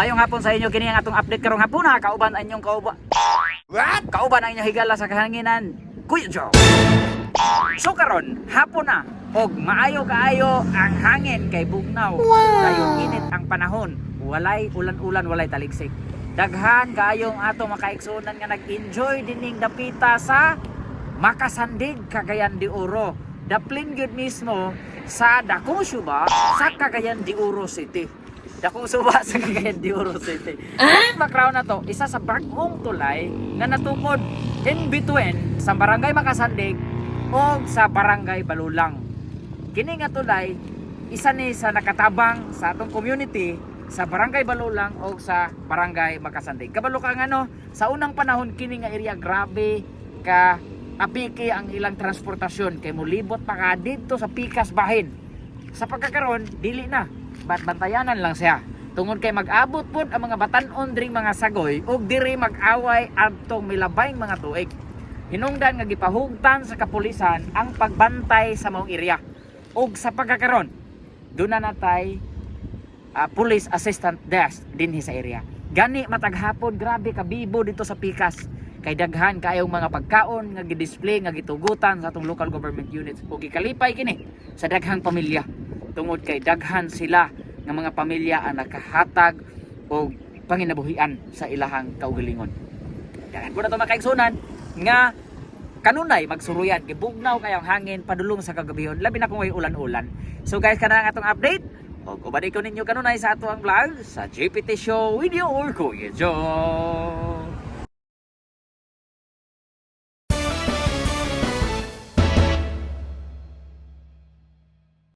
Mayong hapon sa inyo kini ang atong update karong hapon ha. Kauban ang inyong kauban. What? Kauban ang inyong higala sa kahanginan. Kuya Joe. So karon, hapon na. Og maayo kaayo ang hangin kay bugnaw. Wow. init ang panahon. Walay ulan-ulan, walay taligsik. Daghan kaayong ato makaigsunan nga nag-enjoy dining dapita sa Makasandig, Cagayan de Oro. Daplin gyud mismo sa Dakong Suba sa Cagayan de Oro City. Dakong Suba sa Cagayan de Oro City. Ang background na to, isa sa bagong tulay nga natungod in between sa Barangay Makasandig o sa Barangay Balulang. Kini nga tulay, isa ni sa nakatabang sa atong community sa Barangay Balulang o sa Barangay Makasandig. Kabalo ka nga no, sa unang panahon kini nga area grabe ka apiki ang ilang transportasyon kay mulibot pa ka dito sa Pikas Bahin. Sa pagkakaroon, dili na. Bat bantayanan lang siya. Tungod kay mag-abot pod ang mga batanon dring mga sagoy ug diri mag-away adtong milabayng mga tuig. Hinungdan nga gipahugtan sa kapulisan ang pagbantay sa maong area. Ug sa pagkakaroon, doon na natay ah, police assistant desk dinhi sa area. Gani matag hapon grabe ka bibo dito sa Pikas. Kay daghan kayong mga pagkaon nga gi-display nga gitugutan sa atong local government units ug gikalipay kini sa daghang pamilya. Tungod kay daghan sila nga mga pamilya ang nakahatag og panginabuhian sa ilahang kaugalingon. Daghan po na ito makaigsunan nga kanunay magsuruyan kay bugnaw kayang hangin padulong sa kagabihon labi na kung ulan-ulan. So guys kana ang atong update ug ubalik ko ninyo kanunay sa ato ang vlog sa GPT Show with your Kuya Joe.